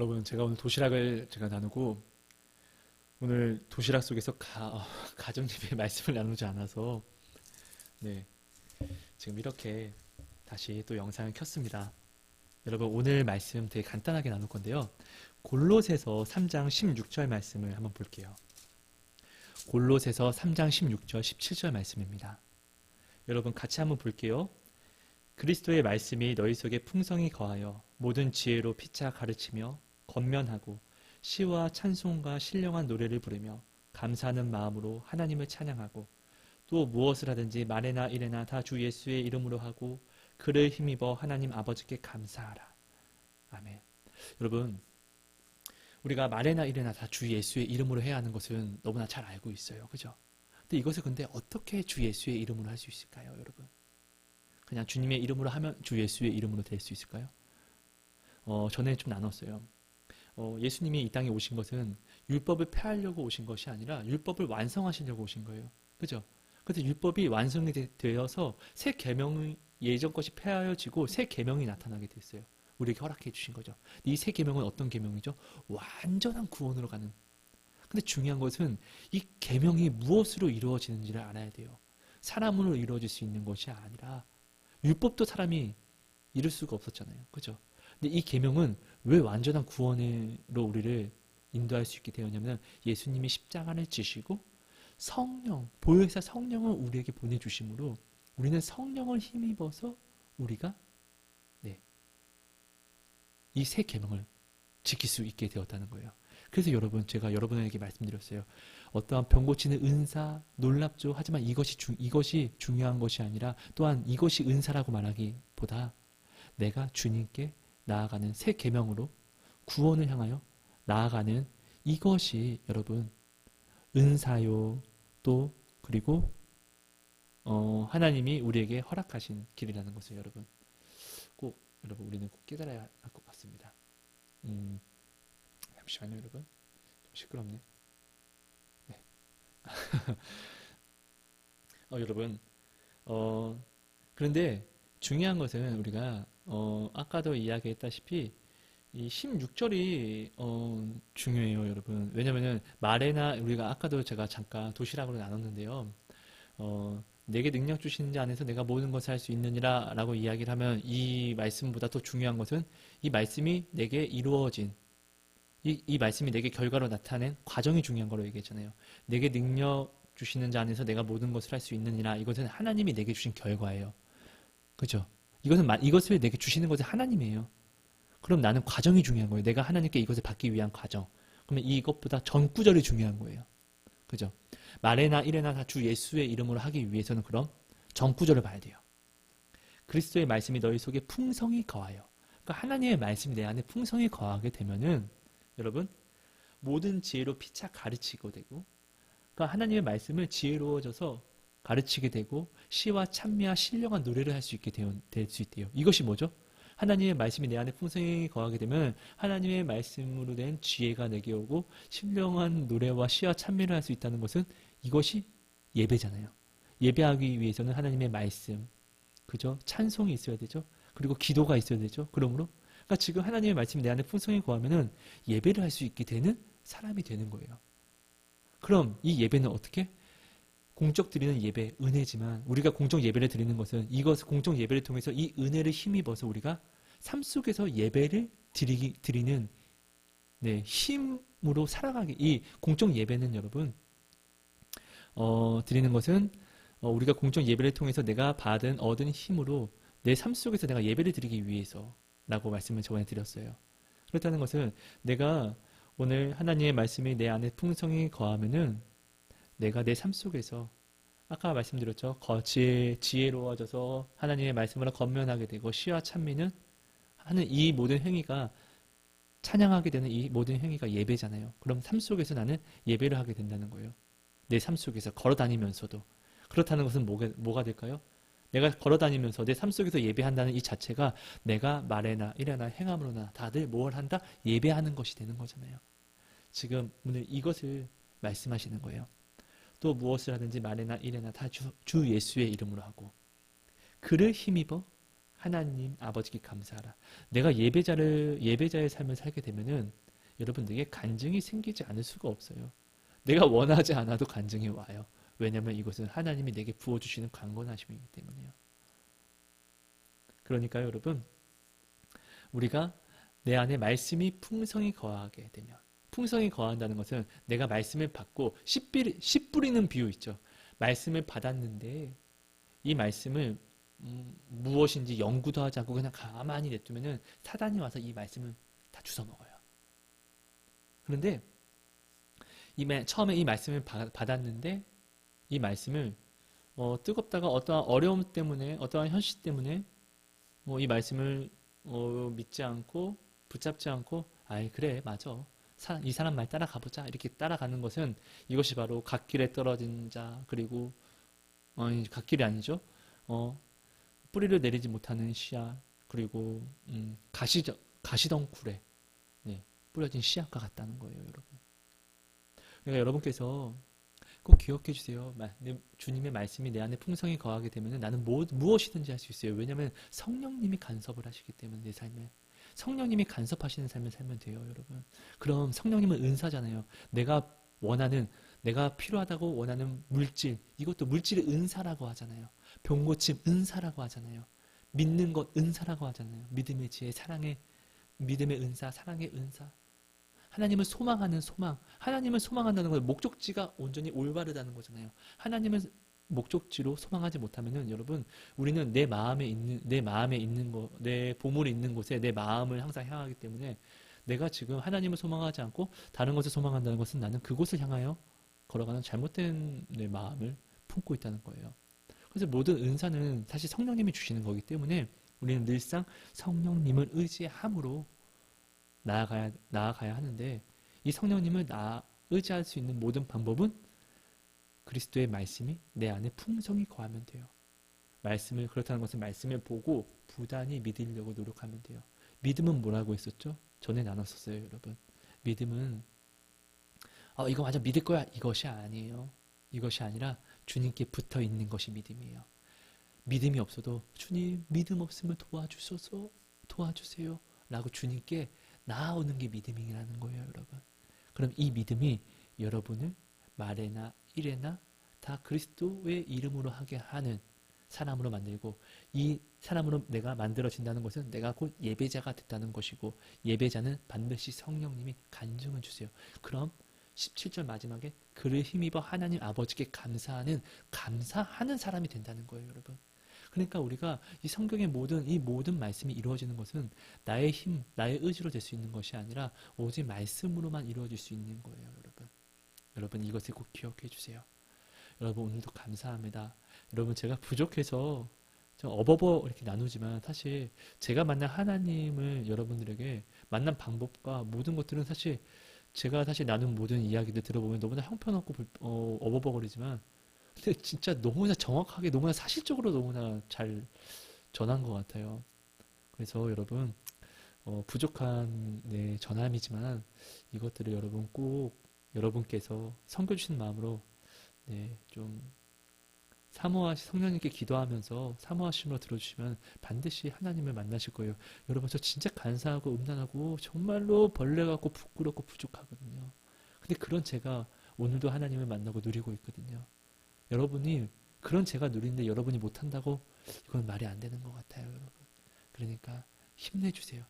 여러분 제가 오늘 도시락을 제가 나누고 오늘 도시락 속에서 가, 어, 가정 예배 말씀을 나누지 않아서 네 지금 이렇게 다시 또 영상을 켰습니다. 여러분 오늘 말씀 되게 간단하게 나눌 건데요. 골로새서 3장 16절 말씀을 한번 볼게요. 골로새서 3장 16절 17절 말씀입니다. 여러분 같이 한번 볼게요. 그리스도의 말씀이 너희 속에 풍성히 거하여 모든 지혜로 피차 가르치며 건면하고 시와 찬송과 신령한 노래를 부르며 감사하는 마음으로 하나님을 찬양하고 또 무엇을 하든지 말에나 일에나 다 주 예수의 이름으로 하고 그를 힘입어 하나님 아버지께 감사하라. 아멘. 여러분 우리가 말에나 일에나 다 주 예수의 이름으로 해야 하는 것은 너무나 잘 알고 있어요. 그죠? 근데 이것을 근데 어떻게 주 예수의 이름으로 할 수 있을까요, 여러분? 그냥 주님의 이름으로 하면 주 예수의 이름으로 될 수 있을까요? 어, 전에 좀 나눴어요. 어, 예수님이 이 땅에 오신 것은 율법을 폐하려고 오신 것이 아니라 율법을 완성하시려고 오신 거예요. 그죠? 그래서 율법이 완성이 되- 되어서 새 계명이 예전 것이 폐하여지고 새 계명이 나타나게 됐어요. 우리에게 허락해 주신 거죠. 이 새 계명은 어떤 계명이죠? 완전한 구원으로 가는. 근데 중요한 것은 이 계명이 무엇으로 이루어지는지를 알아야 돼요. 사람으로 이루어질 수 있는 것이 아니라 율법도 사람이 이룰 수가 없었잖아요. 그죠? 근데 이 계명은 왜 완전한 구원으로 우리를 인도할 수 있게 되었냐면 예수님이 십자가를 지시고 성령, 보혜사 성령을 우리에게 보내주심으로 우리는 성령을 힘입어서 우리가 네, 이새 계명을 지킬 수 있게 되었다는 거예요. 그래서 여러분 제가 여러분에게 말씀드렸어요. 어떠한 병 고치는 은사 놀랍죠. 하지만 이것이 중, 이것이 중요한 것이 아니라 또한 이것이 은사라고 말하기보다 내가 주님께 나아가는 새 계명으로 구원을 향하여 나아가는 이것이 여러분 은사요 또 그리고 어, 하나님이 우리에게 허락하신 길이라는 것을 여러분 꼭 여러분 우리는 꼭 깨달아야 할 것 같습니다. 음, 잠시만요, 여러분. 좀 시끄럽네. 네. 어, 여러분, 어, 그런데 중요한 것은 우리가 어, 아까도 이야기했다시피 이 16절이 어, 중요해요, 여러분. 왜냐면은 말에나 우리가 아까도 제가 잠깐 도시락으로 나눴는데요. 어, 내게 능력 주시는 자 안에서 내가 모든 것을 할 수 있느니라 라고 이야기를 하면 이 말씀보다 더 중요한 것은 이 말씀이 내게 이루어진 이, 이 말씀이 내게 결과로 나타낸 과정이 중요한 거로 얘기했잖아요. 내게 능력 주시는 자 안에서 내가 모든 것을 할 수 있느니라 이것은 하나님이 내게 주신 결과예요. 그죠? 이것은 마- 이것을 내게 주시는 것은 하나님이에요. 그럼 나는 과정이 중요한 거예요. 내가 하나님께 이것을 받기 위한 과정. 그러면 이것보다 전 구절이 중요한 거예요. 그죠? 말에나 일에나 다 주 예수의 이름으로 하기 위해서는 그럼 전 구절을 봐야 돼요. 그리스도의 말씀이 너희 속에 풍성히 거하여. 그러니까 하나님의 말씀이 내 안에 풍성히 거하게 되면은 여러분 모든 지혜로 피차 가르치고 되고 그러니까 하나님의 말씀을 지혜로워져서 가르치게 되고 시와 찬미와 신령한 노래를 할 수 있게 될 수 있대요. 이것이 뭐죠? 하나님의 말씀이 내 안에 풍성히 거하게 되면 하나님의 말씀으로 된 지혜가 내게 오고 신령한 노래와 시와 찬미를 할 수 있다는 것은 이것이 예배잖아요. 예배하기 위해서는 하나님의 말씀, 그죠? 찬송이 있어야 되죠. 그리고 기도가 있어야 되죠. 그러므로 그러니까 지금 하나님의 말씀이 내 안에 풍성히 거하면은 예배를 할 수 있게 되는 사람이 되는 거예요. 그럼 이 예배는 어떻게? 공적 드리는 예배, 은혜지만 우리가 공적 예배를 드리는 것은 이것 공적 예배를 통해서 이 은혜를 힘입어서 우리가 삶 속에서 예배를 드리기 드리는 네, 힘으로 살아가기 이 공적 예배는 여러분 어, 드리는 것은 어, 우리가 공적 예배를 통해서 내가 받은 얻은 힘으로 내 삶 속에서 내가 예배를 드리기 위해서라고 말씀을 저번에 드렸어요. 그렇다는 것은 내가 오늘 하나님의 말씀이 내 안에 풍성히 거하면은 내가 내 삶 속에서 아까 말씀드렸죠. 거, 지혜, 지혜로워져서 하나님의 말씀으로 건면하게 되고 시와 찬미는 하는 이 모든 행위가 찬양하게 되는 이 모든 행위가 예배잖아요. 그럼 삶 속에서 나는 예배를 하게 된다는 거예요. 내 삶 속에서 걸어 다니면서도 그렇다는 것은 뭐가, 뭐가 될까요? 내가 걸어 다니면서 내 삶 속에서 예배한다는 이 자체가 내가 말에나 일에나 행함으로나 다들 뭘 한다? 예배하는 것이 되는 거잖아요. 지금 오늘 이것을 말씀하시는 거예요. 또 무엇을 하든지 말에나 일에나 다 주, 주 예수의 이름으로 하고 그를 힘입어 하나님 아버지께 감사하라. 내가 예배자를 예배자의 삶을 살게 되면은 여러분들에게 간증이 생기지 않을 수가 없어요. 내가 원하지 않아도 간증이 와요. 왜냐하면 이것은 하나님이 내게 부어주시는 강건하심이기 때문에요. 그러니까 여러분 우리가 내 안에 말씀이 풍성히 거하게 되면 풍성히 거한다는 것은 내가 말씀을 받고 씨, 뿌리, 씨 뿌리는 비유 있죠. 말씀을 받았는데 이 말씀을 음, 무엇인지 연구도 하지 않고 그냥 가만히 냅두면은 사단이 와서 이 말씀을 다 주워 먹어요. 그런데 이 말, 처음에 이 말씀을 받았는데 이 말씀을 어, 뜨겁다가 어떠한 어려움 때문에 어떠한 현실 때문에 뭐 이 말씀을 어, 믿지 않고 붙잡지 않고 아이 그래 맞아 이 사람 말 따라가 보자 이렇게 따라가는 것은 이것이 바로 갓길에 떨어진 자 그리고 어, 갓길이 아니죠 어, 뿌리를 내리지 못하는 씨앗 그리고 음, 가시 가시덩굴에 네, 뿌려진 씨앗과 같다는 거예요 여러분 그러니까 여러분께서 꼭 기억해 주세요. 주님의 말씀이 내 안에 풍성히 거하게 되면 나는 뭐, 무엇이든지 할 수 있어요. 왜냐하면 성령님이 간섭을 하시기 때문에 내 삶에. 성령님이 간섭하시는 삶을 살면 돼요, 여러분. 그럼 성령님은 은사잖아요. 내가 원하는, 내가 필요하다고 원하는 물질, 이것도 물질의 은사라고 하잖아요. 병 고침 은사라고 하잖아요. 믿는 것 은사라고 하잖아요. 믿음의 지혜, 사랑의, 믿음의 은사, 사랑의 은사. 하나님을 소망하는 소망. 하나님을 소망한다는 건 목적지가 온전히 올바르다는 거잖아요. 하나님을 목적지로 소망하지 못하면은 여러분 우리는 내 마음에 있는 내 마음에 있는 거, 내 보물이 있는 곳에 내 마음을 항상 향하기 때문에 내가 지금 하나님을 소망하지 않고 다른 것을 소망한다는 것은 나는 그곳을 향하여 걸어가는 잘못된 내 마음을 품고 있다는 거예요. 그래서 모든 은사는 사실 성령님이 주시는 거기 때문에 우리는 늘상 성령님을 의지함으로 나아가야, 나아가야 하는데 이 성령님을 나, 의지할 수 있는 모든 방법은 그리스도의 말씀이 내 안에 풍성히 거하면 돼요. 말씀을 그렇다는 것은 말씀을 보고 부단히 믿으려고 노력하면 돼요. 믿음은 뭐라고 했었죠? 전에 나눴었어요, 여러분. 믿음은 어, 이거 완전 믿을 거야. 이것이 아니에요. 이것이 아니라 주님께 붙어 있는 것이 믿음이에요. 믿음이 없어도 주님 믿음 없으면 도와주소서 도와주세요. 라고 주님께 나아오는 게 믿음이라는 거예요, 여러분. 그럼 이 믿음이 여러분을 말에나 일에나 다 그리스도의 이름으로 하게 하는 사람으로 만들고 이 사람으로 내가 만들어진다는 것은 내가 곧 예배자가 됐다는 것이고 예배자는 반드시 성령님이 간증을 주세요. 그럼 17절 마지막에 그를 힘입어 하나님 아버지께 감사하는 감사하는 사람이 된다는 거예요, 여러분. 그러니까 우리가 이 성경의 모든 이 모든 말씀이 이루어지는 것은 나의 힘, 나의 의지로 될 수 있는 것이 아니라 오직 말씀으로만 이루어질 수 있는 거예요, 여러분. 여러분 이것을 꼭 기억해 주세요. 여러분 오늘도 감사합니다. 여러분 제가 부족해서 좀 어버버 이렇게 나누지만 사실 제가 만난 하나님을 여러분들에게 만난 방법과 모든 것들은 사실 제가 사실 나눈 모든 이야기들 들어보면 너무나 형편없고 어, 어버버거리지만 근데 진짜 너무나 정확하게 너무나 사실적으로 너무나 잘 전한 것 같아요. 그래서 여러분 어, 부족한 네, 전함이지만 이것들을 여러분 꼭 여러분께서 섬겨주신 마음으로 네, 좀 사모하시 성령님께 기도하면서 사모하심으로 들어주시면 반드시 하나님을 만나실 거예요. 여러분 저 진짜 간사하고 음란하고 정말로 벌레 같고 부끄럽고 부족하거든요. 근데 그런 제가 오늘도 하나님을 만나고 누리고 있거든요. 여러분이 그런 제가 누리는데 여러분이 못한다고 이건 말이 안 되는 것 같아요, 여러분. 그러니까 힘내주세요.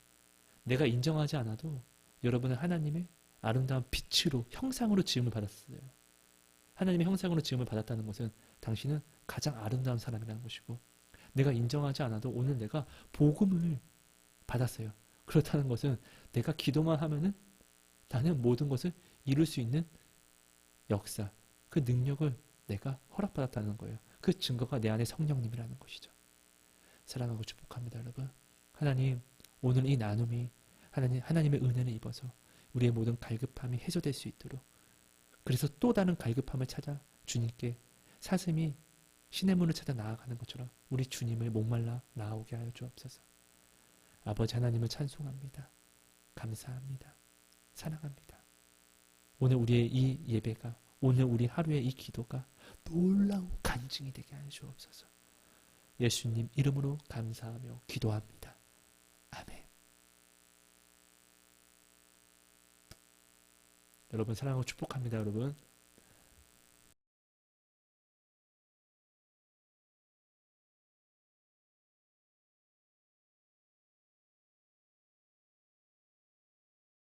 내가 인정하지 않아도 여러분은 하나님의 아름다운 빛으로 형상으로 지음을 받았어요. 하나님의 형상으로 지음을 받았다는 것은 당신은 가장 아름다운 사람이라는 것이고 내가 인정하지 않아도 오늘 내가 복음을 받았어요. 그렇다는 것은 내가 기도만 하면은 나는 모든 것을 이룰 수 있는 역사, 그 능력을 내가 허락받았다는 거예요. 그 증거가 내 안에 성령님이라는 것이죠. 사랑하고 축복합니다, 여러분. 하나님, 오늘 이 나눔이 하나님, 하나님의 은혜를 입어서 우리의 모든 갈급함이 해소될 수 있도록 그래서 또 다른 갈급함을 찾아 주님께 사슴이 신의 문을 찾아 나아가는 것처럼 우리 주님을 목말라 나오게 하여 주옵소서. 아버지 하나님을 찬송합니다. 감사합니다. 사랑합니다. 오늘 우리의 이 예배가 오늘 우리 하루의 이 기도가 놀라운 간증이 되게 하여 주옵소서. 예수님 이름으로 감사하며 기도합니다. 아멘. 여러분 사랑하고 축복합니다, 여러분.